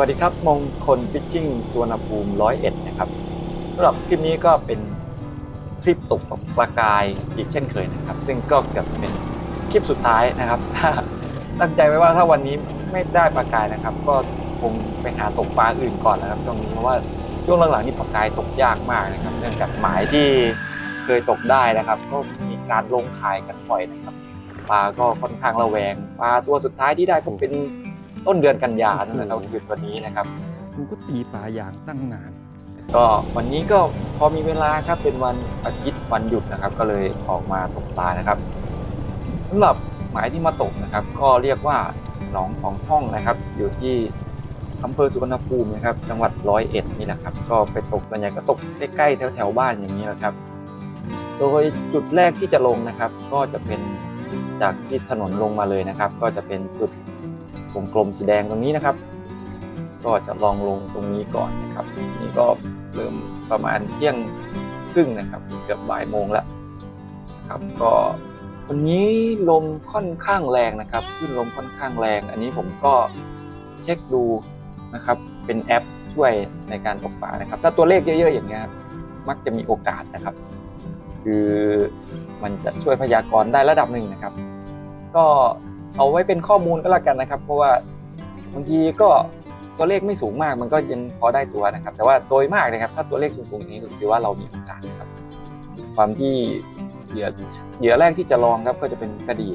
สวัสดีครับมงคลฟิชชิ่งสวนภูมิร้อยเอ็ดนะครับสำหรับคลิปนี้ก็เป็นทริปตกปลากายอีกเช่นเคยนะครับ ซึ่งก็เกือบเป็นคลิปสุดท้ายนะครับตั้งใจไว้ว่าถ้าวันนี้ไม่ได้ปลากายนะครับ ก็คงไปหาตกปลาอื่นก่อนนะครับช่วงนี้เพราะว่าช่วงหลังๆนี่ปลากายตกยากมากนะครับ เนื่องจากหมายที่เคยตกได้นะครับ ก็มีการลงขายกันบ่อยนะครับปลาก็ค่อนข้างระแวงปลาตัวสุดท้ายที่ได้ก็เป็น ต้นเดือนกันยานั่นแหละครับคือวันนี้นะครับกูก็ตีปลาอย่างตั้งนาน ก็วันนี้ก็พอมีเวลาครับเป็นวันอาทิตย์วันหยุดนะครับ ก็เลยออกมาตกปลานะครับสำหรับหมายที่มาตกนะครับ ก็เรียกว่าหนองสองห้องนะครับ อยู่ที่อำเภอสุวรรณภูมินะครับ จังหวัดร้อยเอ็ดนี่แหละครับ ก็ไปตกส่วนใหญ่ก็ตกใกล้ๆแถวๆบ้านอย่างนี้แหละครับ โดยจุดแรกที่จะลงนะครับ ก็จะเป็นจากที่ถนนลงมาเลยนะครับ ก็จะเป็นจุด วงกลมสีแดงตรงนี้นะครับ ก็จะลองลงตรงนี้ก่อนนะครับ นี่ก็เริ่มประมาณเที่ยงครึ่งนะครับ เกือบบ่ายโมงแล้วครับก็วันนี้ลมค่อนข้างแรงนะครับขึ้นลมค่อนข้างแรง อันนี้ผมก็เช็คดูนะครับ เป็นแอปช่วยในการตกปลานะครับ ถ้าตัวเลขเยอะๆอย่างเงี้ยครับมักจะมีโอกาสนะครับ คือมันจะช่วยพยากรณ์ได้ระดับหนึ่งนะครับ ก็ เอาไว้เป็นข้อมูลก็แล้วกันนะครับ เพราะว่าบางทีก็ตัวเลขไม่สูงมากมันก็ยังพอได้ตัวนะครับ แต่ว่าโดยมากนะครับ ถ้าตัวเลขสูงๆอย่างนี้ก็คือว่าเรามีโอกาสนะครับ ความที่เหยื่อเหยื่อแรกที่จะลองครับก็จะเป็นกระดี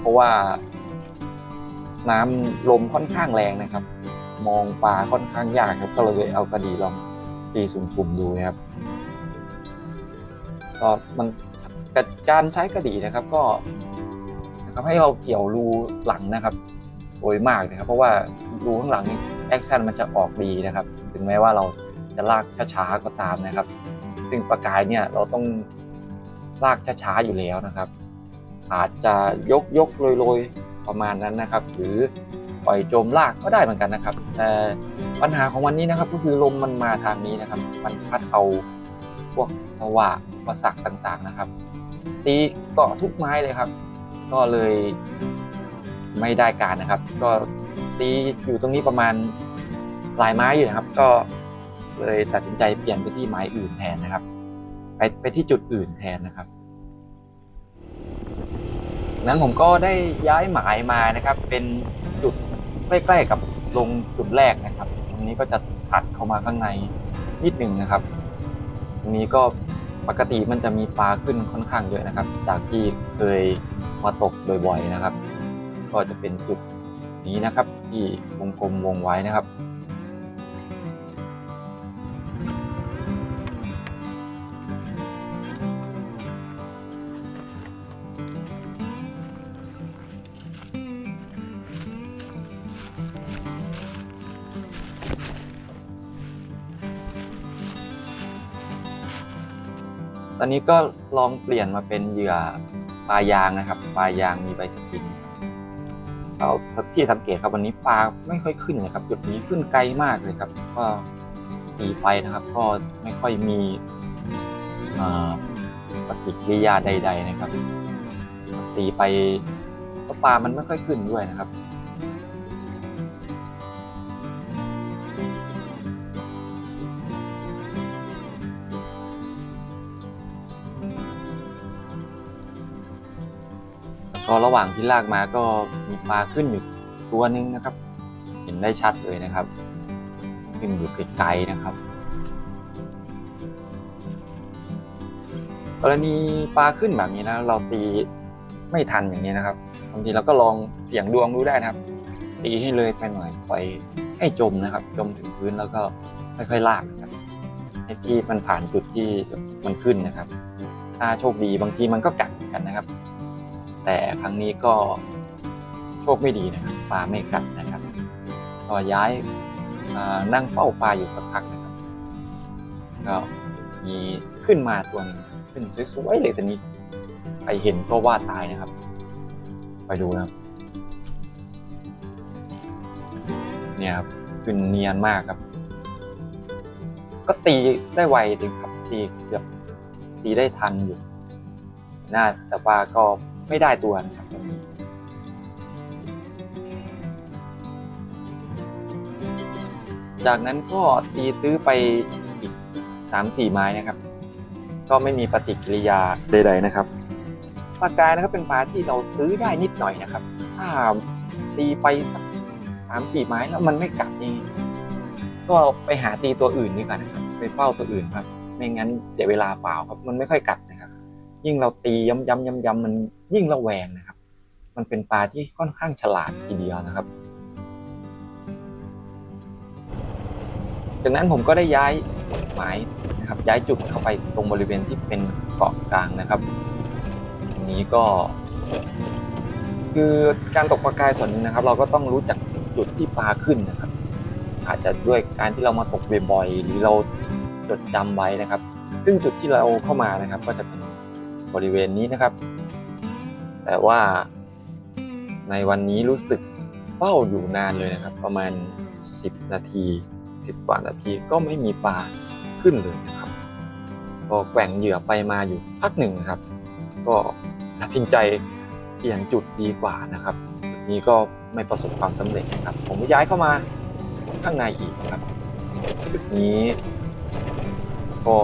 เพราะว่าน้ำลมค่อนข้างแรงนะครับ มองปลาค่อนข้างยากครับ ก็เลยเอากระดีลองตีสุ่มๆดูนะครับก็มันการใช้กระดีนะครับ ก็ นะครับให้เราเกี่ยวรูหลังนะครับโดยมากนะครับ เพราะว่ารูข้างหลังนี่แอคชั่นมันจะออกดีนะครับ ถึงแม้ว่าเราจะลากช้าๆก็ตามนะครับ ซึ่งประกายเนี่ยเราต้องลากช้าๆอยู่แล้วนะครับ อาจจะยกยกโรยโรยๆประมาณนั้นนะครับ หรือปล่อยโจมลากก็ได้เหมือนกันนะครับ แต่ปัญหาของวันนี้นะครับ ก็คือลมมันมาทางนี้นะครับ มันพัดเอาพวกสว่างอุปสรรคต่างๆนะครับ ตีเกาะทุกไม้เลยครับ ก็เลยไม่ได้การนะครับ ก็ตีอยู่ตรงนี้ประมาณหลายไม้อยู่นะครับ ก็เลยตัดสินใจเปลี่ยนไปที่ไม้อื่นแทนนะครับ ไปไปที่จุดอื่นแทนนะครับนั้นผมก็ได้ย้ายหมายมานะครับ เป็นจุดใกล้ๆกับลงจุดแรกนะครับ ตรงนี้ก็จะตัดเข้ามาข้างในนิดหนึ่งนะครับ ตรงนี้ก็ ปกติมันจะมีปลาขึ้นค่อนข้างเยอะนะครับ จากที่เคยมาตกบ่อยๆนะครับ ก็จะเป็นจุดนี้นะครับ ที่วงกลมวงไว้นะครับ อนนี้ก็ลองเปลี่ยนมาเป็นเหยื่อปลายางนะครับ ปลายางมีใบสปริงเราที่สังเกตครับวันนี้ปลาไม่ค่อยขึ้นนะครับ จุดนี้ขึ้นไกลมากเลยครับ ก็ตีไปนะครับ ก็ไม่ค่อยมีปฏิกิริยาใด ๆ นะครับ ตีไปก็ปลามันไม่ค่อยขึ้นด้วยนะครับ ก็ระหว่างที่ลากมาก็มีปลาขึ้นอยู่ตัวนึงนะครับ เห็นได้ชัดเลยนะครับขึ้นอยู่ไกลๆนะครับกรณีปลาขึ้นแบบนี้นะ เราตีไม่ทันอย่างนี้นะครับบางทีเราก็ลองเสี่ยงดวงดูได้นะครับ ตีให้เลยไปหน่อยปล่อยให้จมนะครับ จมถึงพื้นแล้วก็ค่อยๆลากนะครับให้ที่มันผ่านจุดที่มันขึ้นนะครับ ถ้าโชคดีบางทีมันก็กัดเหมือนกันนะครับ แต่ครั้งนี้ก็โชคไม่ดีนะครับปลาไม่กัดนะครับก็ย้ายนั่งเฝ้าปลาอยู่สักพักนะครับก็มีขึ้นมาตัวหนึงขึ้นสวยๆเลยตัวนี้ไปเห็นก็ว่าตายนะครับ ไปดูนะครับ เนี่ยครับขึ้นเนียนมากครับ ก็ตีได้ไวเลยครับตีเกือบตีได้ทันอยู่น่าแต่ว่าก็ ไม่ได้ตัวนะครับตรงนี้จากนั้นก็ตีตื้อไปอีกสามสี่ไม้นะครับ ก็ไม่มีปฏิกิริยาใดๆนะครับปากายนะครับเป็นปลาที่เราตื้อได้นิดหน่อยนะครับ ถ้าตีไปสักสามสี่ไม้แล้วมันไม่กัดนี่ก็ไปหาตีตัวอื่นดีกว่านะครับ ไปเฝ้าตัวอื่นครับ ไม่งั้นเสียเวลาเปล่าครับ มันไม่ค่อยกัด ยิ่งเราตีย้ำๆย้ำๆมันยิ่งระแวงนะครับ มันเป็นปลาที่ค่อนข้างฉลาดทีเดียวนะครับ จากนั้นผมก็ได้ย้ายหมายนะครับย้ายจุดเข้าไปตรงบริเวณที่เป็นเกาะกลางนะครับอันนี้ก็ คือการตกปลากายส่วนหนึ่งนะครับ เราก็ต้องรู้จักจุดที่ปลาขึ้นนะครับ อาจจะด้วยการที่เรามาตกบ่อยๆหรือเราจดจำไว้นะครับ ซึ่งจุดที่เราเข้ามานะครับ ก็จะเป็น บริเวณนี้นะครับ แต่ว่าในวันนี้รู้สึกเฝ้าอยู่นานเลยนะครับ ประมาณ 10 นาที 10 กว่านาทีก็ไม่มีปลาขึ้นเลยนะครับ ก็แกว่งเหยื่อไปมาอยู่พักหนึ่งนะครับ ก็ตัดสินใจเปลี่ยนจุดดีกว่านะครับจุดนี้ก็ไม่ประสบความสำเร็จนะครับ ผมย้ายเข้ามาข้างในอีกนะครับจุดนี้ ก็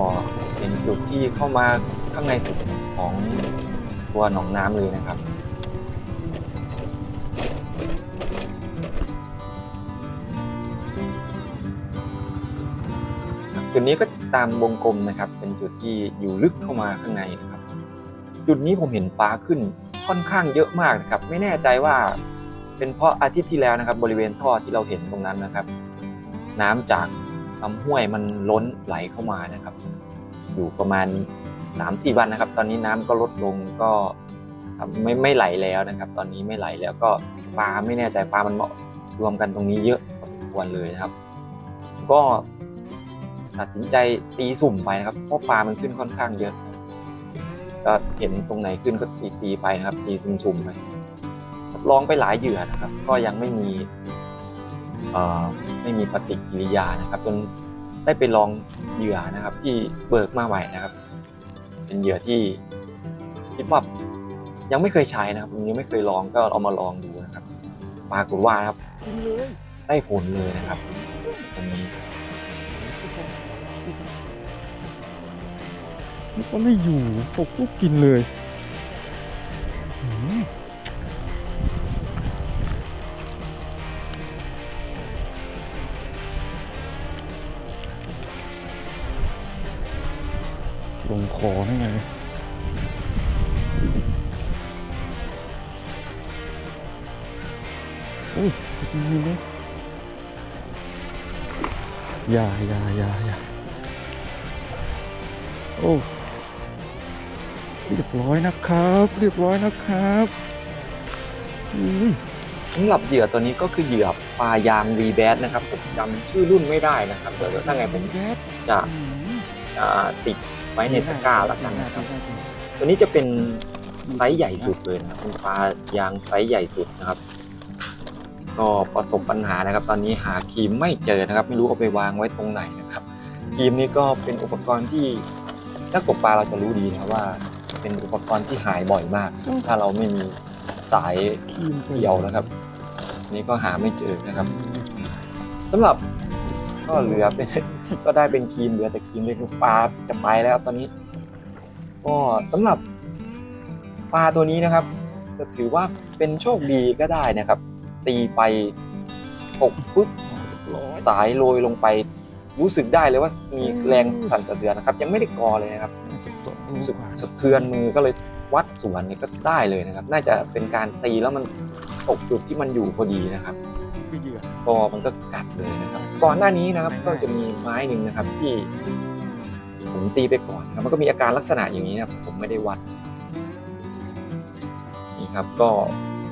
เป็นจุดที่เข้ามา ข้างในสุดของตัวหนองน้ำเลยนะครับ จุดนี้ก็ตามวงกลมนะครับ เป็นจุดที่อยู่ลึกเข้ามาข้างในนะครับ จุดนี้ผมเห็นปลาขึ้นค่อนข้างเยอะมากนะครับ ไม่แน่ใจว่าเป็นเพราะอาทิตย์ที่แล้วนะครับ บริเวณท่อที่เราเห็นตรงนั้นนะครับ น้ำจากลำห้วยมันล้นไหลเข้ามานะครับ อยู่ประมาณ 3-4 วันนะครับ ตอนนี้น้ำก็ลดลงก็ไม่ไม่ไหลแล้วนะครับ ตอนนี้ไม่ไหลแล้วก็ปลาไม่แน่ใจปลามันรวมกันตรงนี้เยอะพอสมควรเลยนะครับ ก็ตัดสินใจตีสุ่มไปนะครับเพราะปลามันขึ้นค่อนข้างเยอะ ก็เห็นตรงไหนขึ้นก็ตีตีไปนะครับ ตีสุ่มๆไปลองไปหลายเหยื่อนะครับ ก็ยังไม่มีไม่มีปฏิกิริยานะครับ จนได้ไปลองเหยื่อนะครับ ที่เบิกมาใหม่นะครับ เป็นเหยื่อที่คิดว่ายังไม่เคยใช้นะครับผมยังไม่เคยลองก็เอามาลองดูนะครับปรากฏว่านะครับกินเลยได้ผลเลยนะครับตรงนี้มันก็ไม่อยู่ตกปุ๊บกินเลย คอได้ไงโอ้ยกินเลยอย่าอย่าอย่าอย่าโอ้เรียบร้อยนะครับ เรียบร้อยนะครับอุ้ย สำหรับเหยื่อตัวนี้ก็คือเหยื่อปลายางวีแบดนะครับผมจำชื่อรุ่นไม่ได้นะครับเดี๋ยวถ้าไงผมแก๊สจะอืมอ่าติด ไว้ในตะกร้าแล้วกันนะครับได้ได้ได้ตัวนี้จะเป็นไซส์ใหญ่สุดเลยนะครับเป็นปลายางไซส์ใหญ่สุดนะครับ ก็ประสบปัญหานะครับ ตอนนี้หาครีมไม่เจอนะครับ ไม่รู้เอาไปวางไว้ตรงไหนนะครับครีมนี้ก็เป็นอุปกรณ์ที่นักตกปลาเราจะรู้ดีนะครับว่าเป็นอุปกรณ์ที่หายบ่อยมาก ถ้าเราไม่มีสายครีมเกี่ยวนะครับอันนี้ก็หาไม่เจอนะครับสำหรับ ก็เหลือเป็น ก็ได้เป็นครีมเหลือแต่ครีมเลยคือปลาจะไปแล้วตอนนี้ ก็สำหรับปลาตัวนี้นะครับจะถือว่าเป็นโชคดีก็ได้นะครับ ตีไปหกปุ๊บสายโรยลงไป รู้สึกได้เลยว่ามีแรงสั่นสะเทือนนะครับ ยังไม่ได้กอเลยนะครับรู้สึกสะเทือนมือก็เลยวัดสวนนี่ก็ได้เลยนะครับ น่าจะเป็นการตีแล้วมันตกจุดที่มันอยู่พอดีนะครับ คือเหยื่อก็มันก็กัดเลยนะครับก่อนหน้านี้นะครับก็จะมีไม้หนึ่งนะครับ ที่ผมตีไปก่อนนะครับมันก็มีอาการลักษณะอย่างนี้นะครับผมไม่ได้วัดนี่ครับก็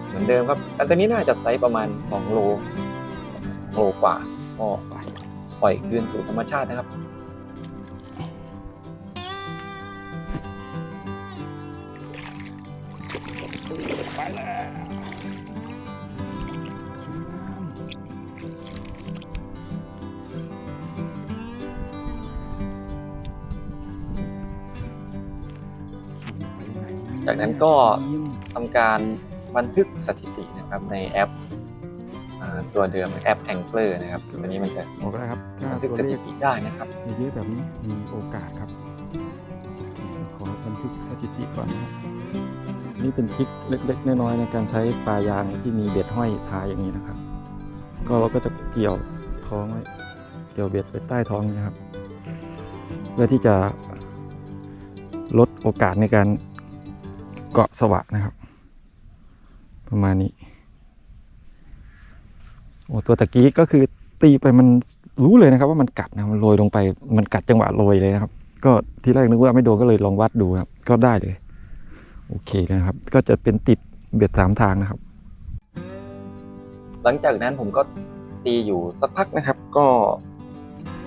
เหมือนเดิมครับแต่ตัวนี้น่าจะไซส์ประมาณ2โล2โลกว่าก็ปล่อยคืนสู่ธรรมชาตินะครับไปแล้ว จากนั้นก็ยิ้มทำการบันทึกสถิตินะครับในแอปอ่าตัวเดิมแอปแองเกอร์นะครับตัวนี้มันจะออกได้ครับถ้าบันทึกตัวสเลถิขติได้นะครับ เยอะๆแบบนี้มีโอกาสครับ ขอบันทึกสถิติก่อนนะครับนี่เป็นทริคเล็กๆ น้อยๆในการใช้ปลายางที่มีเบ็ดห้อยท้ายอย่างนี้นะครับ ก็เราก็จะเกี่ยวท้องไว้เกี่ยวเบ็ดไปใต้ท้องนะครับ เพื่อที่จะลดโอกาสในการ เกาะสวะนะครับ ประมาณนี้ โอ้ตัวตะกี้ก็คือตีไปมันรู้เลยนะครับ ว่ามันกัดนะมันโรยลงไป มันกัดจังหวะโรยเลยนะครับ ก็ที่แรกนึกว่าไม่โดนก็เลยลองวัดดูครับ ก็ได้เลย โอเคนะครับ ก็จะเป็นติดเบ็ดสามทางนะครับ หลังจากนั้นผมก็ตีอยู่สักพักนะครับ ก็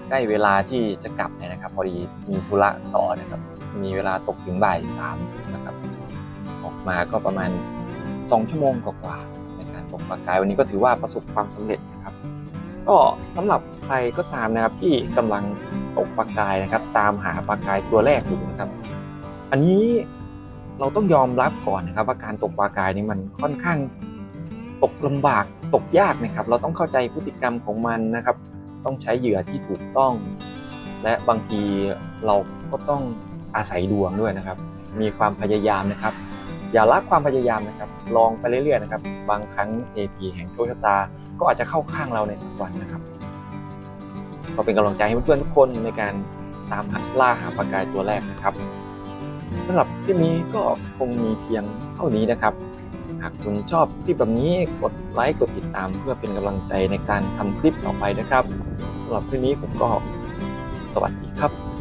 ใกล้เวลาที่จะกลับนะครับ พอดีมีธุระต่อนะครับ มีเวลาตกถึงบ่ายสามนะครับ มาก็ประมาณสองชั่วโมงกว่าๆในการตกปลากายวันนี้ก็ถือว่าประสบความสำเร็จนะครับ ก็สำหรับใครก็ตามนะครับที่กำลังตกปลากายนะครับ ตามหาปลากายตัวแรกอยู่นะครับ อันนี้เราต้องยอมรับก่อนนะครับว่าการตกปลากายนี่มันค่อนข้างตกลำบากตกยากนะครับ เราต้องเข้าใจพฤติกรรมของมันนะครับ ต้องใช้เหยื่อที่ถูกต้อง และบางทีเราก็ต้องอาศัยดวงด้วยนะครับ มีความพยายามนะครับ อย่าละความพยายามนะครับ ลองไปเรื่อยๆนะครับ บางครั้ง AP แห่งโชคชะตา ก็อาจจะเข้าข้างเราในสักวันนะครับก็เป็นกำลังใจให้เพื่อนๆทุกคนในการตามหาล่าหาปลากายตัวแรกนะครับสำหรับคลิปนี้ก็คงมีเพียงเท่านี้นะครับ หากคุณชอบคลิปแบบนี้กดไลค์กดติดตามเพื่อเป็นกำลังใจในการทำคลิปต่อไปนะครับสำหรับคลิปนี้ผมก็สวัสดีครับ